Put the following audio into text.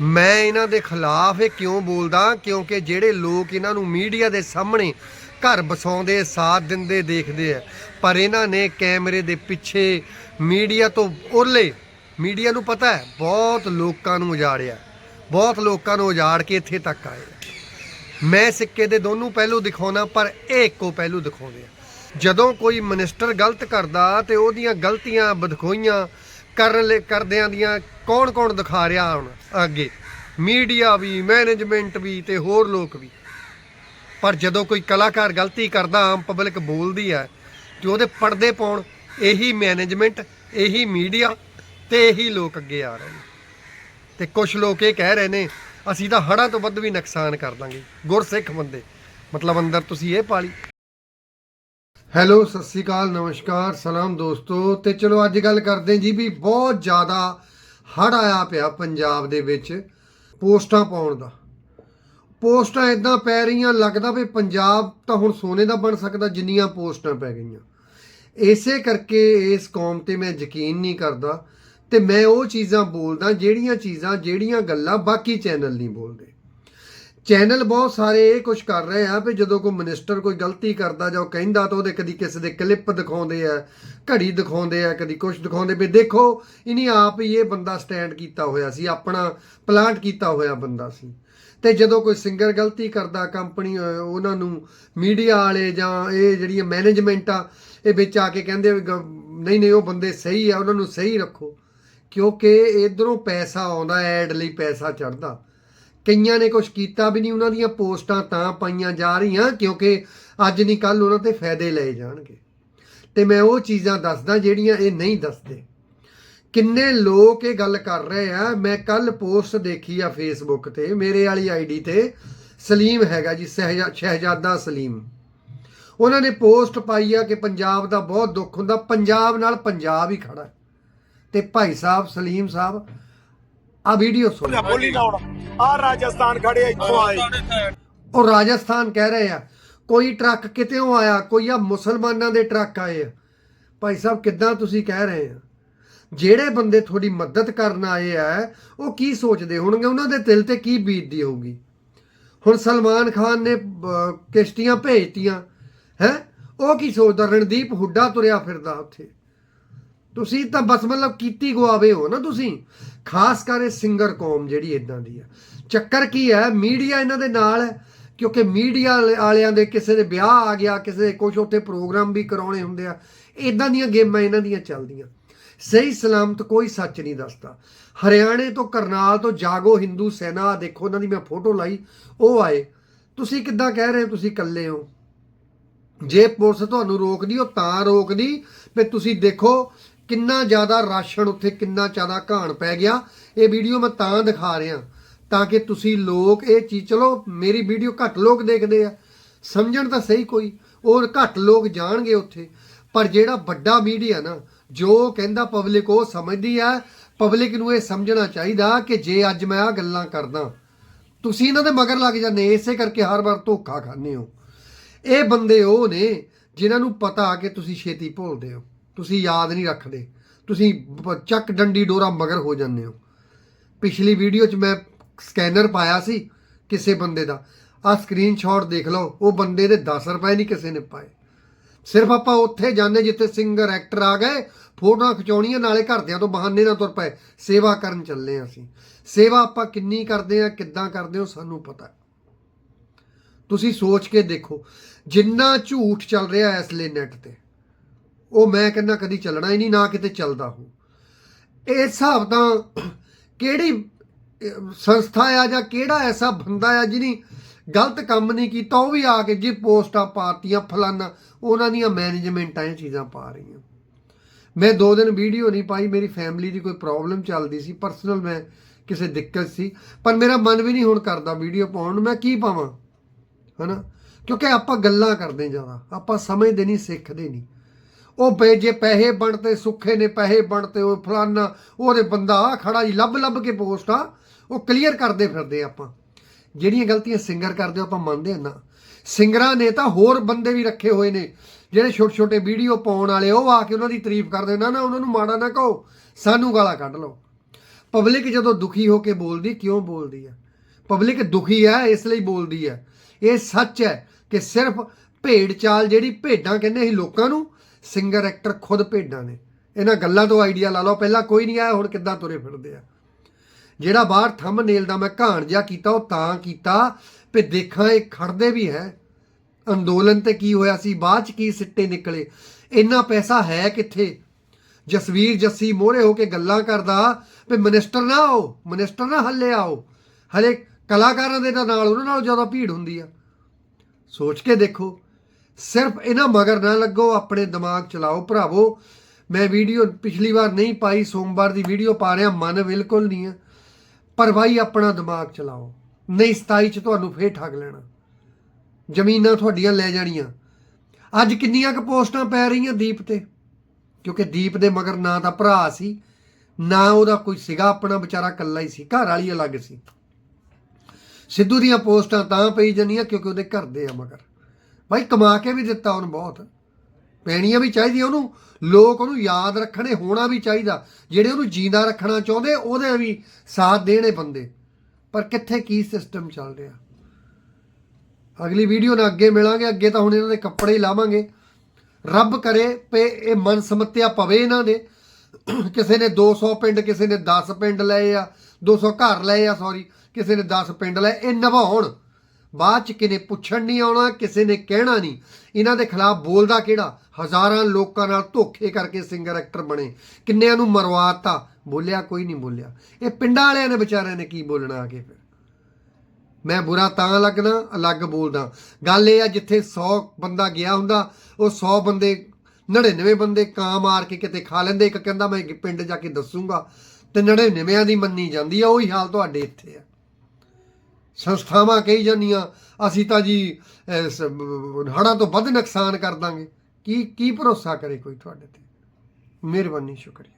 ਮੈਂ ਇਹਨਾਂ ਦੇ ਖਿਲਾਫ ਇਹ ਕਿਉਂ ਬੋਲਦਾ? ਕਿਉਂਕਿ ਜਿਹੜੇ ਲੋਕ ਇਹਨਾਂ ਨੂੰ ਮੀਡੀਆ ਦੇ ਸਾਹਮਣੇ ਘਰ ਬਸਾਉਂਦੇ, ਸਾਥ ਦਿੰਦੇ, ਦੇਖਦੇ ਆ। ਪਰ ਇਹਨਾਂ ਨੇ ਕੈਮਰੇ ਦੇ ਪਿੱਛੇ ਮੀਡੀਆ ਤੋਂ ਉਰਲੇ, ਮੀਡੀਆ ਨੂੰ ਪਤਾ ਹੈ, ਬਹੁਤ ਲੋਕਾਂ ਨੂੰ ਉਜਾੜਿਆ। ਬਹੁਤ ਲੋਕਾਂ ਨੂੰ ਉਜਾੜ ਕੇ ਇੱਥੇ ਤੱਕ ਆਏ। ਮੈਂ ਸਿੱਕੇ ਦੇ ਦੋਨੋਂ ਪਹਿਲੂ ਦਿਖਾਉਣਾ, ਪਰ ਇਹ ਇੱਕੋ ਪਹਿਲੂ ਦਿਖਾਉਂਦੇ ਆ। ਜਦੋਂ ਕੋਈ ਮਿਨਿਸਟਰ ਗਲਤ ਕਰਦਾ ਤੇ ਉਹਦੀਆਂ ਗਲਤੀਆਂ, ਬਦਖੋਈਆਂ ਕਰਨ ਲਈ ਕਰਦਿਆਂ ਦੀਆਂ ਕੌਣ ਕੌਣ ਦਿਖਾ ਰਿਹਾ ਹੁਣ ਅੱਗੇ? ਮੀਡੀਆ ਵੀ ਮੈਨੇਜਮੈਂਟ ਵੀ ਤੇ ਹੋਰ ਲੋਕ ਵੀ। ਪਰ ਜਦੋਂ ਕੋਈ ਕਲਾਕਾਰ ਗਲਤੀ ਕਰਦਾ, ਆਮ ਪਬਲਿਕ ਬੋਲਦੀ ਹੈ ਤੇ ਉਹਦੇ ਪਰਦੇ ਪਾਉਣ, ਇਹੀ ਮੈਨੇਜਮੈਂਟ ਇਹੀ ਮੀਡੀਆ ਤੇ ਇਹੀ ਲੋਕ ਅੱਗੇ ਆ ਰਹੇ ਨੇ। ਤੇ ਕੁਝ ਲੋਕ ਇਹ ਕਹਿ ਰਹੇ ਨੇ, ਅਸੀਂ ਤਾਂ ਹੜਾਂ ਤੋਂ ਵੱਧ ਵੀ ਨੁਕਸਾਨ ਕਰ ਦਾਂਗੇ। ਗੁਰਸਿੱਖ ਬੰਦੇ, ਮਤਲਬ ਅੰਦਰ ਤੁਸੀਂ ਇਹ ਪਾਲੀ ਹੈਲੋ, ਸਤਿ ਸ੍ਰੀ ਅਕਾਲ, ਨਮਸਕਾਰ, ਸਲਾਮ ਦੋਸਤੋ। ਤੇ ਚਲੋ, ਅੱਜ ਗੱਲ ਕਰਦੇ ਜੀ ਵੀ ਬਹੁਤ ਜ਼ਿਆਦਾ ਹੜ ਆਇਆ ਪਿਆ ਪੰਜਾਬ ਦੇ ਵਿੱਚ ਪੋਸਟਾਂ ਪਾਉਣ ਦਾ। ਪੋਸਟਾਂ ਇਦਾਂ ਪੈ ਰਹੀਆਂ, ਲੱਗਦਾ ਵੀ ਪੰਜਾਬ ਤਾਂ ਹੁਣ ਸੋਨੇ ਦਾ ਬਣ ਸਕਦਾ, ਜਿੰਨੀਆਂ ਪੋਸਟਾਂ ਪੈ ਗਈਆਂ। ਇਸੇ ਕਰਕੇ ਇਸ ਕੌਮ ਤੇ ਮੈਂ ਯਕੀਨ ਨਹੀਂ ਕਰਦਾ ਤੇ ਮੈਂ ਉਹ ਚੀਜ਼ਾਂ ਬੋਲਦਾ, ਜਿਹੜੀਆਂ ਚੀਜ਼ਾਂ, ਜਿਹੜੀਆਂ ਗੱਲਾਂ ਬਾਕੀ ਚੈਨਲ ਨਹੀਂ ਬੋਲਦੇ। ਚੈਨਲ ਬਹੁਤ ਸਾਰੇ ਇਹ ਕੁਝ ਕਰ ਰਹੇ ਆ ਵੀ ਜਦੋਂ ਕੋਈ ਮਿਨਿਸਟਰ ਕੋਈ ਗਲਤੀ ਕਰਦਾ ਜਾਂ ਉਹ ਕਹਿੰਦਾ ਤਾਂ ਉਹਦੇ ਕਦੀ ਕਿਸੇ ਦੇ ਕਲਿੱਪ ਦਿਖਾਉਂਦੇ ਆ, ਘੜੀ ਦਿਖਾਉਂਦੇ ਆ, ਕਦੀ ਕੁਝ ਦਿਖਾਉਂਦੇ ਵੀ ਦੇਖੋ, ਇਨੀ ਆਪ ਹੀ ਇਹ ਬੰਦਾ ਸਟੈਂਡ ਕੀਤਾ ਹੋਇਆ ਸੀ, ਆਪਣਾ ਪਲਾਂਟ ਕੀਤਾ ਹੋਇਆ ਬੰਦਾ ਸੀ। ਤੇ ਜਦੋਂ ਕੋਈ ਸਿੰਗਰ ਗਲਤੀ ਕਰਦਾ ਕੰਪਨੀ ਉਹਨਾਂ ਨੂੰ ਮੀਡੀਆ ਵਾਲੇ ਜਾਂ ਇਹ ਜਿਹੜੀਆਂ ਮੈਨੇਜਮੈਂਟ ਆ, ਇਹ ਵਿੱਚ ਆ ਕੇ ਕਹਿੰਦੇ ਵੀ ਗ- ਨਹੀਂ ਨਹੀਂ, ਉਹ ਬੰਦੇ ਸਹੀ ਆ, ਉਹਨਾਂ ਨੂੰ ਸਹੀ ਰੱਖੋ। ਕਿਉਂਕਿ ਇਧਰੋਂ ਪੈਸਾ ਆਉਂਦਾ ਐਡ ਲਈ ਪੈਸਾ ਚੜਦਾ ਕਈਆਂ ਨੇ ਕੁਝ ਕੀਤਾ ਵੀ ਨਹੀਂ, ਉਹਨਾਂ ਦੀਆਂ ਪੋਸਟਾਂ ਤਾਂ ਪਾਈਆਂ ਜਾ ਰਹੀਆਂ, ਕਿਉਂਕਿ ਅੱਜ ਨਹੀਂ ਕੱਲ ਉਹਨਾਂ ਤੇ ਫਾਇਦੇ ਲਏ ਜਾਣਗੇ। ਤੇ ਮੈਂ ਉਹ ਚੀਜ਼ਾਂ ਦੱਸਦਾ ਜਿਹੜੀਆਂ ਇਹ ਨਹੀਂ ਦੱਸਦੇ। ਕਿੰਨੇ ਲੋਕ ਇਹ ਗੱਲ ਕਰ ਰਹੇ ਆ, ਮੈਂ ਕੱਲ ਪੋਸਟ ਦੇਖੀ ਆ ਫੇਸਬੁੱਕ ਤੇ, ਮੇਰੇ ਵਾਲੀ ਆਈਡੀ ਤੇ, ਸਲੀਮ ਹੈਗਾ ਜੀ, ਸਹਿਜਾ, ਸ਼ਹਿਜ਼ਾਦਾ ਸਲੀਮ। ਉਹਨਾਂ ਨੇ ਪੋਸਟ ਪਾਈ ਆ ਕਿ ਪੰਜਾਬ ਦਾ ਬਹੁਤ ਦੁੱਖ ਹੁੰਦਾ, ਪੰਜਾਬ ਨਾਲ ਪੰਜਾਬ ਹੀ ਖੜਾ ਹੈ। ਤੇ ਭਾਈ ਸਾਹਿਬ, ਸਲੀਮ ਸਾਹਿਬ ਆ ਵੀਡੀਓ ਸੁਣੋ। ਬੋਲੀ ਨਾ ਹੁਣ ਆ ਰਾਜਸਥਾਨ ਖੜੇ ਇੱਥੋਂ ਆਏ। ਉਹ ਰਾਜਸਥਾਨ ਕਹਿ ਰਹੇ ਆ ਕੋਈ ਟਰੱਕ ਕਿਤੇੋਂ ਆਇਆ ਕੋਈ ਆ ਮੁਸਲਮਾਨਾਂ ਦੇ ਟਰੱਕ ਆਏ ਆ। ਭਾਈ ਸਾਹਿਬ ਕਿੱਦਾਂ ਤੁਸੀਂ ਕਹਿ ਰਹੇ ਆ? ਜਿਹੜੇ ਬੰਦੇ ਤੁਹਾਡੀ ਮਦਦ ਕਰਨ ਆਏ ਆ ਉਹ ਕੀ ਸੋਚਦੇ ਹੋਣਗੇ? ਉਹਨਾਂ ਦੇ ਦਿਲ ਤੇ ਕੀ ਬੀਤਦੀ ਹੋਊਗੀ? ਹੁਣ ਸਲਮਾਨ ਖਾਨ ਨੇ ਕਿਸ਼ਤੀਆਂ ਭੇਜਤੀਆਂ ਹੈ? ਉਹ ਕੀ ਸੋਚਦਾ? ਰਣਦੀਪ ਹੁੱਡਾ ਤੁਰਿਆ ਫਿਰਦਾ ਉੱਥੇ। ਤੁਸੀਂ ਤਾਂ ਬਸ ਮਤਲਬ ਕੀਤੀ ਗਵਾਵੇ ਹੋ ਨਾ ਤੁਸੀਂ। ਖਾਸ ਕਰ ਸਿੰਗਰ ਕੌਮ ਜਿਹੜੀ ਇਦਾਂ ਦੀ ਆ। ਚੱਕਰ ਕੀ ਹੈ ਮੀਡੀਆ ਇਹਨਾਂ ਦੇ ਨਾਲ ਹੈ, ਕਿਉਂਕਿ ਮੀਡੀਆ ਵਾਲਿਆਂ ਦੇ ਕਿਸੇ ਦੇ ਵਿਆਹ ਆ ਗਿਆ, ਕਿਸੇ ਦੇ ਕੁਝ ਉੱਥੇ ਪ੍ਰੋਗਰਾਮ ਵੀ ਕਰਾਉਣੇ ਹੁੰਦੇ ਆ। ਇਦਾਂ ਦੀਆਂ ਗੇਮਾਂ ਇਹਨਾਂ ਦੀਆਂ ਚੱਲਦੀਆਂ। ਸਹੀ ਸਲਾਮਤ ਕੋਈ ਸੱਚ ਨਹੀਂ ਦੱਸਦਾ। ਹਰਿਆਣੇ ਤੋਂ ਕਰਨਾਲ ਤੋਂ ਜਾਗੋ ਹਿੰਦੂ ਸੈਨਾ, ਦੇਖੋ ਉਹਨਾਂ ਦੀ ਮੈਂ ਫੋਟੋ ਲਾਈ, ਉਹ ਆਏ। ਤੁਸੀਂ ਕਿੱਦਾਂ ਕਹਿ ਰਹੇ ਹੋ, ਤੁਸੀਂ ਇਕੱਲੇ ਹੋ? ਜੇ ਪੁਲਿਸ ਤੁਹਾਨੂੰ ਰੋਕਦੀ, ਉਹ ਤਾਂ ਰੋਕਦੀ, ਵੀ ਤੁਸੀਂ ਦੇਖੋ ਕਿੰਨਾ ਜ਼ਿਆਦਾ ਰਾਸ਼ਨ ਉੱਥੇ ਕਿੰਨਾ ਜ਼ਿਆਦਾ ਘਾਣ ਪੈ ਗਿਆ, ਇਹ ਵੀਡੀਓ ਮੈਂ ਤਾਂ ਦਿਖਾ ਰਿਹਾ, ਤਾਂ ਕਿ ਤੁਸੀਂ ਲੋਕ ਇਹ ਚੀਜ਼, ਚਲੋ ਮੇਰੀ ਵੀਡੀਓ ਘੱਟ ਲੋਕ ਦੇਖਦੇ ਆ, ਸਮਝਣ ਤਾਂ ਸਹੀ ਕੋਈ ਉਹ ਘੱਟ ਲੋਕ ਜਾਣਗੇ ਉੱਥੇ, ਪਰ ਜਿਹੜਾ ਵੱਡਾ ਮੀਡੀਆ ਨਾ, ਜੋ ਕਹਿੰਦਾ ਪਬਲਿਕ ਉਹ ਸਮਝਦੀ ਆ ਪਬਲਿਕ ਨੂੰ ਇਹ ਸਮਝਣਾ ਚਾਹੀਦਾ ਕਿ ਜੇ ਅੱਜ ਮੈਂ ਆ ਗੱਲਾਂ ਕਰਦਾ, ਤੁਸੀਂ ਇਹਨਾਂ ਦੇ ਮਗਰ ਲੱਗ ਜਾਂਦੇ, ਇਸੇ ਕਰਕੇ ਹਰ ਵਾਰ ਧੋਖਾ ਖਾਂਦੇ ਹੋ। ਇਹ ਬੰਦੇ ਉਹ ਨੇ ਜਿਨ੍ਹਾਂ ਨੂੰ ਪਤਾ ਕਿ ਤੁਸੀਂ ਛੇਤੀ ਭੁੱਲਦੇ ਹੋ। ਤੁਸੀਂ ਯਾਦ ਨਹੀਂ ਰੱਖਦੇ। ਤੁਸੀਂ ਚੱਕ ਡੰਡੀ ਡੋਰਾ ਮਗਰ ਹੋ ਜਾਂਦੇ ਹੋ। ਪਿਛਲੀ ਵੀਡੀਓ 'ਚ ਮੈਂ ਸਕੈਨਰ ਪਾਇਆ ਸੀ ਕਿਸੇ ਬੰਦੇ ਦਾ। ਆ ਸਕਰੀਨਸ਼ਾਟ ਦੇਖ ਲਓ, ਉਹ ਬੰਦੇ ਦੇ 10 ਰੁਪਏ ਨਹੀਂ ਕਿਸੇ ਨੇ ਪਾਏ। ਸਿਰਫ ਆਪਾਂ ਉੱਥੇ ਜਾਂਦੇ ਜਿੱਥੇ ਸਿੰਗਰ ਐਕਟਰ ਆ ਗਏ, ਫੋਟੋਆਂ ਖਿਚਾਉਣੀਆਂ, ਨਾਲੇ ਘਰਦਿਆਂ ਤੋਂ ਬਹਾਨੇ ਨਾਲ ਤੁਰ ਪਏ। ਸੇਵਾ ਕਰਨ ਚੱਲੇ ਹਾਂ ਅਸੀਂ। ਸੇਵਾ ਆਪਾਂ ਕਿੰਨੀ ਕਰਦੇ ਆ, ਕਿੱਦਾਂ ਕਰਦੇ ਹੋ ਸਾਨੂੰ ਪਤਾ। ਤੁਸੀਂ ਸੋਚ ਕੇ ਦੇਖੋ, ਜਿੰਨਾ ਝੂਠ ਚੱਲ ਰਿਹਾ ਇਸ ਲਈ ਨੈਟ ਤੇ। ਉਹ ਮੈਂ ਕਹਿੰਦਾ ਕਦੀ ਚੱਲਣਾ ਹੀ ਨਹੀਂ, ਨਾ ਕਿਤੇ ਚੱਲਦਾ ਹੋ। ਇਹ ਹਿਸਾਬ ਤਾਂ ਕਿਹੜੀ ਸੰਸਥਾ ਆ ਜਾਂ ਕਿਹੜਾ ਐਸਾ ਬੰਦਾ ਆ ਜਿਹਨੇ ਗਲਤ ਕੰਮ ਨਹੀਂ ਕੀਤਾ, ਉਹ ਵੀ ਆ ਕੇ ਜੇ ਪੋਸਟਾਂ ਪਾਤੀਆਂ ਫਲਾਨਾ, ਉਹਨਾਂ ਦੀਆਂ ਮੈਨੇਜਮੈਂਟਾਂ ਇਹ ਚੀਜ਼ਾਂ ਪਾ ਰਹੀਆਂ। ਮੈਂ ਦੋ ਦਿਨ ਵੀਡੀਓ ਨਹੀਂ ਪਾਈ, ਮੇਰੀ ਫੈਮਿਲੀ ਦੀ ਕੋਈ ਪ੍ਰੋਬਲਮ ਚੱਲਦੀ ਸੀ, ਪਰਸਨਲ ਮੈਂ ਕਿਸੇ ਦਿੱਕਤ ਸੀ, ਪਰ ਮੇਰਾ ਮਨ ਵੀ ਨਹੀਂ ਹੁਣ ਕਰਦਾ ਵੀਡੀਓ ਪਾਉਣ ਨੂੰ, ਮੈਂ ਕੀ ਪਾਵਾਂ? ਹਨਾ? ਕਿਉਂਕਿ ਆਪਾਂ ਗੱਲਾਂ ਕਰਦੇ ਜ਼ਿਆਦਾ, ਆਪਾਂ ਸਮਝਦੇ ਨਹੀਂ, ਸਿੱਖਦੇ ਨਹੀਂ। ਉਹ ਬੇ ਜੇ ਪੈਸੇ ਬਣਤੇ ਸੁੱਖੇ ਨੇ ਪੈਸੇ ਬਣਤੇ ਉਹ ਫਲਾਨਾ ਉਹਦੇ ਬੰਦਾ ਆ ਖੜਾ ਜੀ ਲੱਭ ਲੱਭ ਕੇ ਪੋਸਟ ਆ ਉਹ ਕਲੀਅਰ ਕਰਦੇ ਫਿਰਦੇ ਆਪਾਂ। ਜਿਹੜੀਆਂ ਗਲਤੀਆਂ ਸਿੰਗਰ ਕਰਦੇ ਆ, ਆਪਾਂ ਮੰਨਦੇ ਹਾਂ ਨਾ। ਸਿੰਗਰਾਂ ਨੇ ਤਾਂ ਹੋਰ ਬੰਦੇ ਵੀ ਰੱਖੇ ਹੋਏ ਨੇ ਜਿਹੜੇ ਛੋਟੇ ਛੋਟੇ ਵੀਡੀਓ ਪਾਉਣ ਵਾਲੇ ਉਹ ਆ ਕੇ ਉਹਨਾਂ ਦੀ ਤਾਰੀਫ ਕਰਦੇ ਨਾ ਨਾ ਉਹਨਾਂ ਨੂੰ ਮਾੜਾ ਨਾ ਕਹੋ ਸਾਨੂੰ ਗਾਲਾਂ ਕੱਢ ਲਓ। ਪਬਲਿਕ ਜਦੋਂ ਦੁਖੀ ਹੋ ਕੇ ਬੋਲਦੀ ਕਿਉਂ ਬੋਲਦੀ ਹੈ ਪਬਲਿਕ ਦੁਖੀ ਹੈ ਇਸ ਲਈ ਬੋਲਦੀ ਹੈ ਇਹ ਸੱਚ ਹੈ ਕਿ ਸਿਰਫ ਭੇਡ ਚਾਲ ਜਿਹੜੀ ਭੇਡਾਂ ਕਹਿੰਦੇ ਸੀ ਲੋਕਾਂ ਨੂੰ ਸਿੰਗਰ ਐਕਟਰ ਖੁਦ ਭੇਡਾਂ ਨੇ। ਇਹਨਾਂ ਗੱਲਾਂ ਤੋਂ ਆਈਡੀਆ ਲਾ ਲਓ, ਪਹਿਲਾਂ ਕੋਈ ਨਹੀਂ ਆਇਆ, ਹੁਣ ਕਿੱਦਾਂ ਤੁਰੇ ਫਿਰਦੇ ਆ। ਜਿਹੜਾ ਬਾਹਰ ਥੰਬਨੇਲ ਦਾ ਮੈਂ ਘਾਣ ਜਿਹਾ ਕੀਤਾ, ਉਹ ਤਾਂ ਕੀਤਾ ਵੀ ਦੇਖਾਂ, ਇਹ ਖੜਦੇ ਵੀ ਹੈ। ਅੰਦੋਲਨ ਤੇ ਕੀ ਹੋਇਆ ਸੀ, ਬਾਅਦ ਚ ਕੀ ਸਿੱਟੇ ਨਿਕਲੇ। ਇੰਨਾ ਪੈਸਾ ਹੈ ਕਿੱਥੇ? ਜਸਵੀਰ ਜੱਸੀ ਮੋਹਰੇ ਹੋ ਕੇ ਗੱਲਾਂ ਕਰਦਾ ਵੀ ਮਿਨਿਸਟਰ ਨਾ ਆਓ ਮਿਨਿਸਟਰ ਨਾ ਹੱਲੇ ਆਓ। ਹਲੇ ਕਲਾਕਾਰਾਂ ਦੇ ਨਾਲ, ਉਹਨਾਂ ਨਾਲ ਜ਼ਿਆਦਾ ਭੀੜ ਹੁੰਦੀ ਆ। ਸੋਚ ਕੇ ਦੇਖੋ ਸਿਰਫ ਇਹਨਾਂ ਮਗਰ ਨਾ ਲੱਗੋ, ਆਪਣੇ ਦਿਮਾਗ ਚਲਾਓ ਭਰਾਵੋ। ਮੈਂ ਵੀਡੀਓ ਪਿਛਲੀ ਵਾਰ ਨਹੀਂ ਪਾਈ, ਸੋਮਵਾਰ ਦੀ ਵੀਡੀਓ ਪਾ ਰਿਹਾ, ਮਨ ਬਿਲਕੁਲ ਨਹੀਂ ਹੈ। ਪਰ ਭਾਈ ਆਪਣਾ ਦਿਮਾਗ ਚਲਾਓ। ਨਹੀਂ 27 ਚ ਤੁਹਾਨੂੰ ਫੇਰ ਠੱਗ ਲੈਣਾ। ਜ਼ਮੀਨਾਂ ਤੁਹਾਡੀਆਂ ਲੈ ਜਾਣੀਆਂ। ਅੱਜ ਕਿੰਨੀਆਂ ਕੁ ਪੋਸਟਾਂ ਪੈ ਰਹੀਆਂ ਦੀਪ ਤੇ? ਕਿਉਂਕਿ ਦੀਪ ਦੇ ਮਗਰ ਨਾ ਤਾਂ ਭਰਾ ਸੀ, ਨਾ ਉਹਦਾ ਕੋਈ ਸੀਗਾ, ਆਪਣਾ ਵਿਚਾਰਾ ਇਕੱਲਾ ਹੀ ਸੀ, ਘਰ ਵਾਲੀ ਅਲੱਗ ਸੀ। ਸਿੱਧੂ ਦੀਆਂ ਪੋਸਟਾਂ ਤਾਂ ਪਈ ਜਾਂਦੀਆਂ, ਕਿਉਂਕਿ ਉਹਦੇ ਘਰ ਦੇ ਆ ਮਗਰ। ਭਾਈ ਕਮਾ ਕੇ ਵੀ ਦਿੱਤਾ ਉਹਨੂੰ ਬਹੁਤ। ਪੈਣੀਆਂ ਵੀ ਚਾਹੀਦੀਆਂ ਉਹਨੂੰ, ਲੋਕ ਉਹਨੂੰ ਯਾਦ ਰੱਖਣੇ ਹੋਣਾ ਵੀ ਚਾਹੀਦਾ। ਜਿਹੜੇ ਉਹਨੂੰ ਜਿੰਦਾ ਰੱਖਣਾ ਚਾਹੁੰਦੇ, ਉਹਦੇ ਵੀ ਸਾਥ ਦੇਣੇ ਬੰਦੇ। ਪਰ ਕਿੱਥੇ ਕੀ ਸਿਸਟਮ ਚੱਲ ਰਿਹਾ? ਅਗਲੀ ਵੀਡੀਓ ਨਾਲ ਅੱਗੇ ਮਿਲਾਂਗੇ, ਅੱਗੇ ਤਾਂ ਹੁਣ ਇਹਨਾਂ ਦੇ ਕੱਪੜੇ ਹੀ ਲਾਵਾਂਗੇ। ਰੱਬ ਕਰੇ ਪੇ ਇਹ ਮਨ ਸਮੱਤਿਆ ਪਵੇ ਇਹਨਾਂ ਦੇ। ਕਿਸੇ ਨੇ 200 ਪਿੰਡ, ਕਿਸੇ ਨੇ 10 ਪਿੰਡ ਲਏ ਆ 200 ਘਰ ਲਏ ਆ ਸੌਰੀ ਕਿਸੇ ਨੇ 10 ਪਿੰਡ ਲਏ, ਇਹ ਨਿਭਾਉਣ। ਬਾਅਦ ਚ ਕਿਨੇ ਪੁੱਛਣ ਨਹੀਂ ਆਉਣਾ, ਕਿਸੇ ਨੇ ਕਹਿਣਾ ਨਹੀਂ। ਇਹਨਾਂ ਦੇ ਖਿਲਾਫ ਬੋਲਦਾ ਕਿਹੜਾ? ਹਜ਼ਾਰਾਂ ਲੋਕਾਂ ਨਾਲ ਧੋਖੇ ਕਰਕੇ ਸਿੰਗਰ ਐਕਟਰ ਬਣੇ। ਕਿੰਨਿਆਂ ਨੂੰ ਮਰਵਾਤਾ? ਬੋਲਿਆ ਕੋਈ ਨਹੀਂ ਬੋਲਿਆ। ਇਹ ਪਿੰਡਾਂ ਵਾਲਿਆਂ ਨੇ ਵਿਚਾਰਿਆਂ ਨੇ ਕੀ ਬੋਲਣਾ ਆ ਕੇ ਫਿਰ? ਮੈਂ ਬੁਰਾ ਤਾਂ ਲੱਗਣਾ ਅਲੱਗ ਬੋਲਦਾ। ਗੱਲ ਇਹ ਆ, ਜਿੱਥੇ 100 ਬੰਦਾ ਗਿਆ ਹੁੰਦਾ, ਉਹ 100 ਬੰਦੇ 99 ਬੰਦੇ ਕਾਂ ਮਾਰ ਕੇ ਕਿਤੇ ਖਾ ਲੈਂਦੇ। ਇੱਕ ਕਹਿੰਦਾ ਮੈਂ ਪਿੰਡ ਜਾ ਕੇ ਦੱਸੂਗਾ। ਤੇ 99ਵਿਆਂ ਦੀ ਮੰਨੀ ਜਾਂਦੀ ਆ, ਉਹੀ ਹਾਲ ਤੁਹਾਡੇ ਇੱਥੇ ਆ। ਸੰਸਥਾਵਾਂ ਕਹੀ ਜਾਂਦੀਆਂ, ਅਸੀਂ ਤਾਂ ਜੀ ਹੜਾਂ ਤੋਂ ਵੱਧ ਨੁਕਸਾਨ ਕਰ ਦਾਂਗੇ। ਕੀ ਕੀ ਭਰੋਸਾ ਕਰੇ ਕੋਈ ਤੁਹਾਡੇ ਤੇ? ਮਿਹਰਬਾਨੀ, ਸ਼ੁਕਰੀਆ।